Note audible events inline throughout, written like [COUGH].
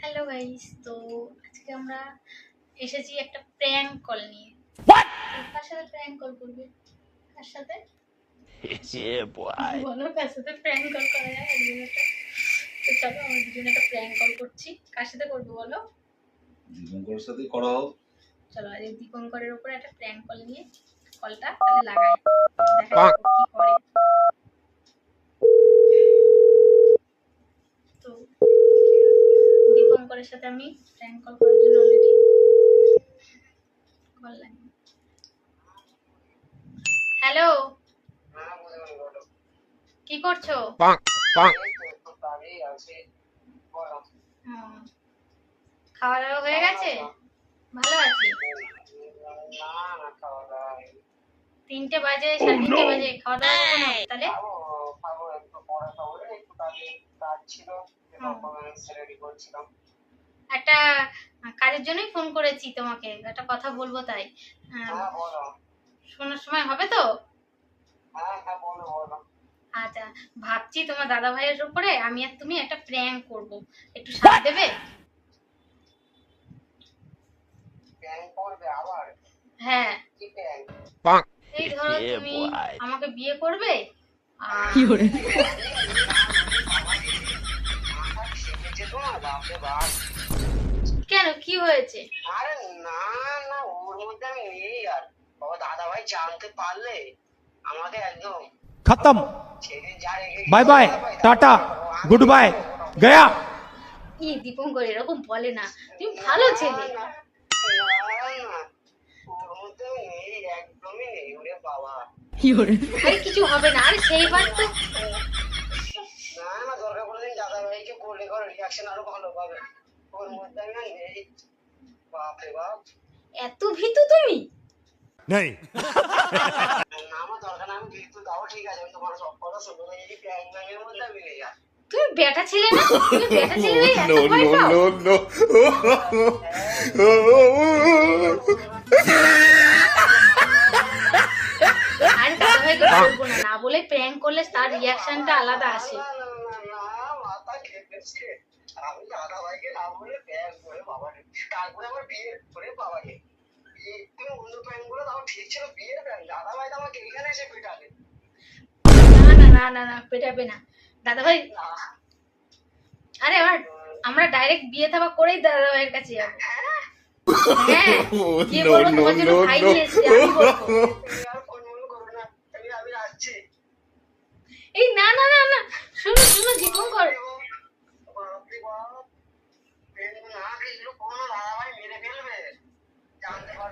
Hello guys তো আজকে আমরা এসেছি একটা প্র্যাঙ্ক কল নিয়ে। কার সাথে প্র্যাঙ্ক কল করবে? কার সাথে. বলো কার সাথে প্র্যাঙ্ক কল করা যায়? একটা তো চলো আমরা দুজনে একটা প্র্যাঙ্ক কল করছি। কার সাথে করব বলো? দীপঙ্করের সাথে করা হোক। চলো আজ দীপঙ্করের উপরে একটা প্র্যাঙ্ক কল নিয়ে কলটা তাহলে লাগাই। দেখা যাক কি করে তো দীপঙ্করের সাথে আমি প্র্যাঙ্ক কল করার জন্য অলরেডি কল লাগবে হ্যালো কি করছ. খাওয়া দাওয়া হয়ে গেছে? ভালো আছি। তিনটে বাজে সাড়ে তিনটে বাজে। খাওয়া দাওয়া কখন হবে তাহলে? একটা কাজের জন্যই ফোন করেছি তোমাকে একটা কথা বলব তাই। আহ, শোনার সময় হবে তো? আচ্ছা ভাবছি তোমার দাদা ভাইয়ের উপরে আমি আর তুমি একটা প্র্যাঙ্ক করব। একটু সাথ দেবে? হ্যাঁ। এই ধরো তুমি আমাকে বিয়ে করবে আর কেন? কি হয়েছে? আরে না না ওর মধ্যে আমি নেই আর। বাবা দাদা ভাই জানতে পারলে আমাকে একদম খতম। Bye bye tata goodbye গয়া। কি দীপঙ্কর এরকম বলে না। তুমি ভালো ছেলে। কিছু হবে না। আর সেইবার তো রিয়াকশন আরও ভালো পাবে। ওর মধ্যে আমি আর নেই বাপরে বাপ। এত ভীতু তুমি? না আমার দরকার না আমি কিন্তু তাও ঠিক আছে আমি তোমার সব কথা শুনব এই প্যাং মধ্যে আমি নেই আর তুমি বেটা ছেলে না? তুমি বেটা ছেলে হয়ে এত [LAUGHS] ভয় পাও? no. আরে দাদা ভাইকে না না বলে প্র্যাঙ্ক করলে তার রিয়াকশনটা আলাদা আসে। না, না, না, না, খেপেছে। আমি দাদা ভাইকে না বলে প্যান করে বাবা তারপরে আমার বিয়ে করে বাবাকে। বিয়ে অন্য প্যানগুলো তাও ঠিক ছিল বিয়ের প্যান। দাদা ভাই আমাকে এখানে এসে পেটালে না না না না না পেটাবে না। দাদা ভাই আরে আমার আমরা ডাইরেক্ট বিয়ে থাবা করেই দাদা ভাইয়ের কাছে যাব। হ্যাঁ [LAUGHS] গিয়ে no, বলব no, তোমার জন্য no, ভাই no. নিয়ে এসেছি আমি বলব তুমি আর ফোন মন করো না আমি আমি আসছি এই না না না না শুনো শুনো জীবন কর বাপরে বাপ প্যান না গেছিল কোনো দাদা ভাই মেরে ফেলবে জানতে পারবে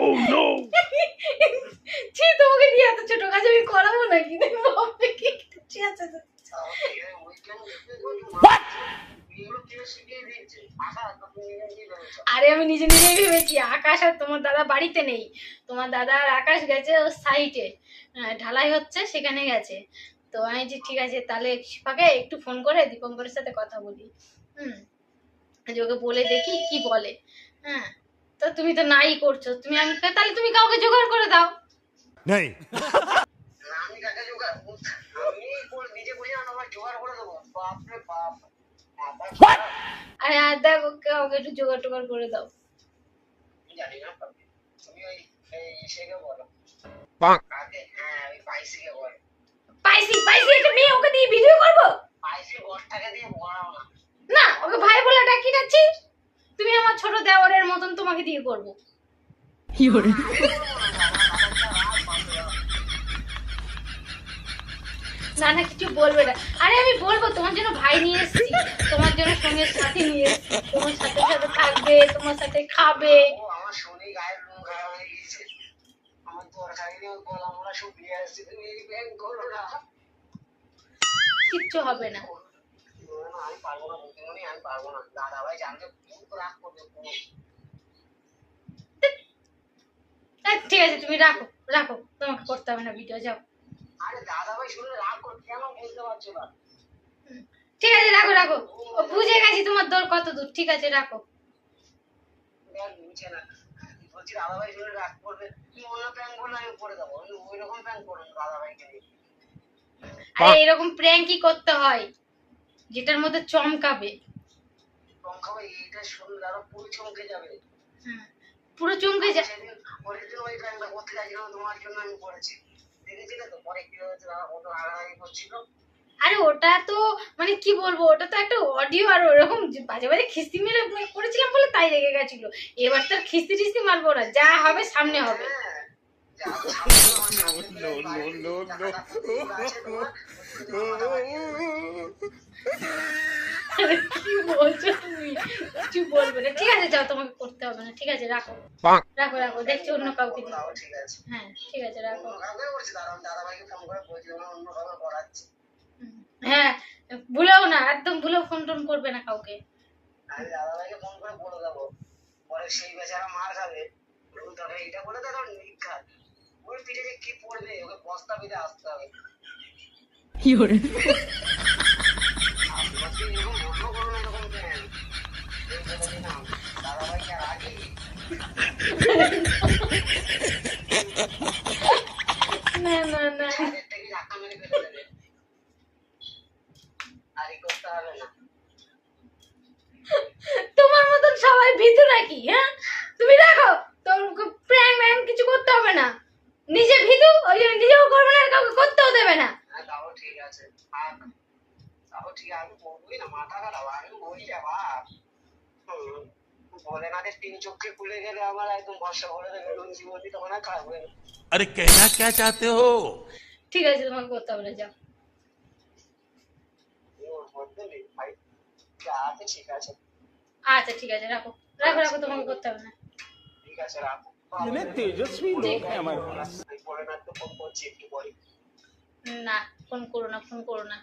Oh no. ছি তোমাকে দিয়ে এত ছোট কাজ আমি করাবো নাকি? কি ছি, আচ্ছা, আচ্ছা। আরে আমি নিজে নিজেই ভেবেছি আকাশ আর তোমার দাদা বাড়িতে নেই। তোমার দাদা আর আকাশ গেছে ওর সাইটে ঢালাই হচ্ছে সেখানে গেছে। তো আমি যে ঠিক আছে তাহলে ফাঁকে একটু ফোন করে দীপঙ্করের সাথে কথা বলি। হুম যে ওকে বলে দেখি কি বলে। হ্যাঁ তো তুমি তো নাই করছ। তুমি আমি তাহলে তুমি কাউকে জোগাড় করে দাও। नहीं না, আমি কাকে জোগাড় আমি নিজে বুঝে না জোগাড় করে দেবো। বাপ। মাথা খারাপ। আরে আর দেখো কাউকে একটু জোগাড় টোগাড় করে দাও। জানি না তুমি ওই এই বলো। হ্যাঁ ওই পাইসিকে বলো। পাইছি একটা মেয়ে ওকে দিয়ে ভিডিও করব পাইসি বসটাকে দিয়ে বলাও না না ওকে ভাই বলে ডাকি যাচ্ছি তুমি আমার ছোট দেওয়ারের তোমাকে করব। না না কিছু বলবে না। আরে আমি বলব তোমার জন্য ভাই নিয়ে এসেছি। তোমার জন্য সঙ্গে সাথে নিয়ে এসেছি। তোমার সাথে সাথে থাকবে তোমার সাথে খাবে। কিচ্ছু হবে না। না, আমি পারব না আমি পারব না। দাদা ভাই খুব রাগ করবে খুব। এই, ঠিক আছে তুমি রাখো রাখো। তোমাকে করতে হবে না ভিডিও যাও। আরে দাদা ভাই করবে কেন বুঝতে পারছ না? ঠিক আছে রাখো রাখো। ও বুঝে গেছি তোমার দৌড় কত দূর। ঠিক আছে রাখো। বলছি দাদা ভাই শুনলে রাগ করবে। তুমি অন্য প্যান্ট করলে আমি করে দেবো। আমি ওই রকম করব দাদা ভাইকে আরে এরকম প্র্যাঙ্কই করতে হয় যেটার মধ্যে চমকাবে। ভাই এইটা শুনলে আরও পুরো চমকে যাবে। হ্যাঁ, পুরো চমকে যায় তোমার জন্য আমি করেছি তো পরে আরে ওটা তো মানে কি বলব, ওটা তো একটা অডিও আর ওরকম বাজে বাজে খিস্তি মেরে করেছিলাম বলে তাই রেগে গেছিল। এবার তো আর খিস্তি টিস্তি মারবো না, যা হবে সামনে হবে। No, no, no, no. আছে হ্যাঁ ভুলেও না একদম ভুলেও ফোন টোন করবে না কাউকে আমি দাদা ভাইকে ফোন করে বলে দেবো পরে সেই বেচারা মার খাবে এইটা বলে তো তোর নিক্ষাত ওর পিঠে যে কি পড়বে ওকে বস্তা বেঁধে আসতে হবে। কি করে? দাদা ভাই আর আগে না না না ছাদের থেকে ধাক্কা মেরে ফেলে দেবে আর ই করতে হবে না তোমার মতন সবাই ভীতু নাকি হ্যাঁ তুমি দেখো তোর প্র্যাঙ্ক ম্যাঙ্ক কিছু করতে হবে না নিজে ভিতু ওই নিজেও করবে না কাউকে করতেও দেবে না। হ্যাঁ, তাও ঠিক আছে। তাও ঠিক আমি না মাথা খারাপ আমি বই গেলে আমার একদম করে দেবে তখন আর খারাপ আরে কেনা কে চাতে হো? ঠিক আছে তোমাকে করতে হবে না যাও। আচ্ছা ঠিক আছে রাখো। রাখো রাখো তোমাকে করতে হবে না। ঠিক আছে রাখো। মানে তেজস্বী না ফোন করো না ফোন করো না।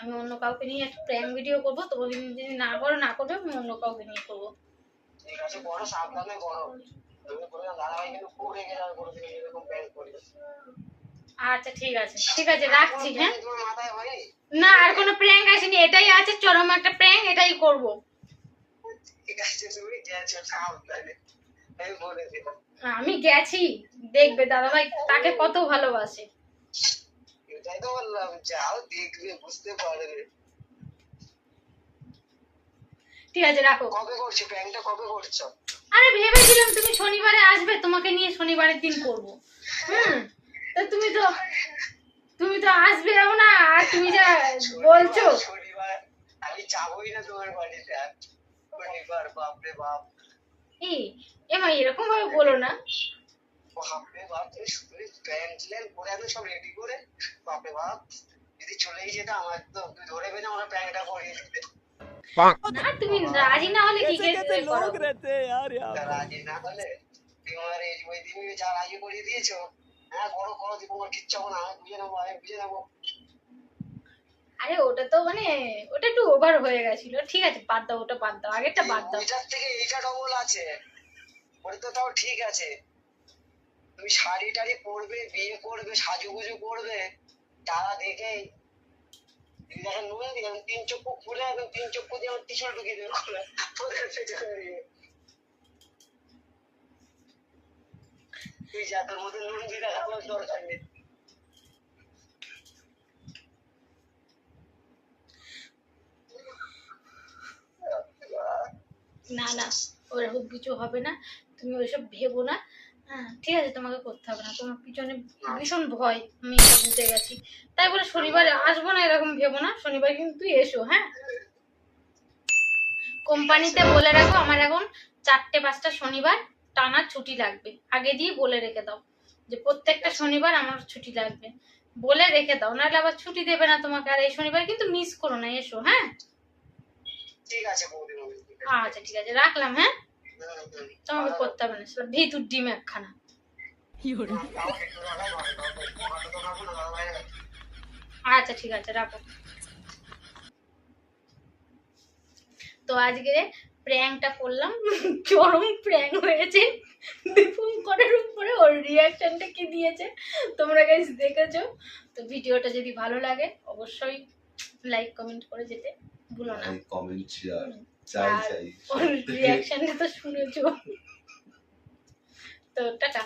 আমি অন্য কাউকে নিয়ে একটা প্র্যাঙ্ক ভিডিও করব যদি না করো না করবে আমি অন্য কাউকে নিয়ে করব। আচ্ছা ঠিক আছে ঠিক আছে রাখছি হ্যাঁ? না আর কোনো প্র্যাঙ্ক আসেনি এটাই আছে চরম একটা প্র্যাঙ্ক এটাই করব। ঠিক আছে তুমি সাবধানে আমি বলে দিলাম আমি গেছি। দেখবে দাদাভাই তাকে কত ভালোবাসে। এটাই তো বললাম যাও দেখবে বুঝতে পারবে। ঠিক আছে রাখো। কবে করছ? কবে করছ? আরে ভেবেছিলাম তুমি শনিবারে আসবে তোমাকে নিয়ে শনিবারের দিন করব। হুম তো তুমি তো তুমি তো আসবেও না আর তুমি যা বলছো। শনিবার আমি যাবোই না তোমার বাড়িতে। আর শনিবার বাপরে বাপ। এই এমা এরকম ভাবে বলো না বাপরে বাপ তুমি শুধু প্যান্ট ল্যান পরে আমি সব রেডি করে বাপরে বাপ যদি চলেই যেত আমার তো তুমি ধরে পেলে আমার প্যান্টটা পরিয়ে দিতে bonk, না তুমি রাজি না হলে কি করে করো? रहते हैं यार তা রাজি না হলে তোমার এই ওই দিন যা রাজি করিয়ে দিয়েছো হ্যাঁ বড় করো দিব আমার কিচ্ছু হবে না আমি বুঝে নেবো আমি বুঝে নেবো আরে ওটা তো মানে ওটা একটু ওভার হয়ে গেছিল। ঠিক আছে, বাদ দাও, ওটা বাদ দাও, আগেরটা বাদ দাও। ওইটার থেকে এইটা ডবল আছে। ওটা তো তাও ঠিক আছে। তুমি শাড়ি টাড়ি পরবে, বিয়ে করবে, সাজুগুজু করবে তারা তুমি দেখেন নুন তিন চক্ষু খুলে একদম তিন চক্ষু দিয়ে আমার টিশার্ট ঢুকিয়ে দেবে খুলে পেছনে তুই যা তোর মধ্যে নুন দেখাবার দরকার নেই। না না ওরকম কিছু হবে না। তুমি ওইসব ভেবো না। হ্যাঁ ঠিক আছে, তোমাকে করতে হবে না। তোমার পিছনে ভীষণ ভয়। আমি এটা বুঝে গেছি। তাই বলে শনিবারে আসব না, এরকম ভেবো না। শনিবার কিন্তু এসো হ্যাঁ? কোম্পানিতে বলে রাখো, আমার এখন চারটে, পাঁচটা শনিবার টানা ছুটি লাগবে। আগে দিয়ে বলে রেখে দাও যে প্রত্যেকটা শনিবার আমার ছুটি লাগবে। বলে রেখে দাও, নাহলে আবার ছুটি দেবে না তোমাকে। আর এই শনিবার কিন্তু মিস করো না, এসো হ্যাঁ? ঠিক আছে আচ্ছা ঠিক আছে রাখলাম হ্যাঁ। তোমাকে করতে হবে না ভিতুর ডিম একখানা। আচ্ছা ঠিক আছে রাখো। তো আজকে প্র্যাঙ্কটা করলাম চরম প্র্যাঙ্ক হয়েছে। দীপঙ্করের উপরে ওর রিয়াকশনটা কি দিয়েছে। তোমরা গাইস দেখেছ? তো ভিডিওটা যদি ভালো লাগে অবশ্যই লাইক কমেন্ট করে যেতে ভুলো না। কমেন্ট শেয়ার চাই চাই তো শুনেছো। তো টাটা।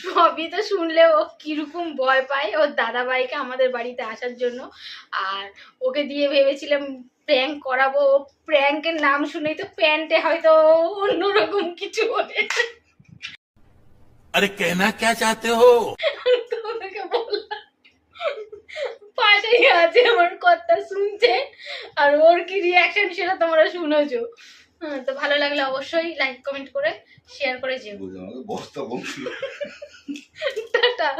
সবই তো শুনলে ও কীরকম ভয় পায় ওর দাদা ভাইকে আমাদের বাড়িতে আসার জন্য। আর ওকে দিয়ে ভেবেছিলাম প্র্যাঙ্ক করাবো। ও প্র্যাঙ্কের নাম শুনেই তো প্যান্টে হয়তো অন্যরকম কিছু বলে। আরে কেনা কে চাতে হো? আছে আমার কথা শুনছে আর ওর কি রিয়াকশন সেটা তোমরা শুনেছো। হ্যাঁ, তো ভালো লাগলে অবশ্যই লাইক কমেন্ট করে শেয়ার করে যেও। বস্তা বংশ টাটা।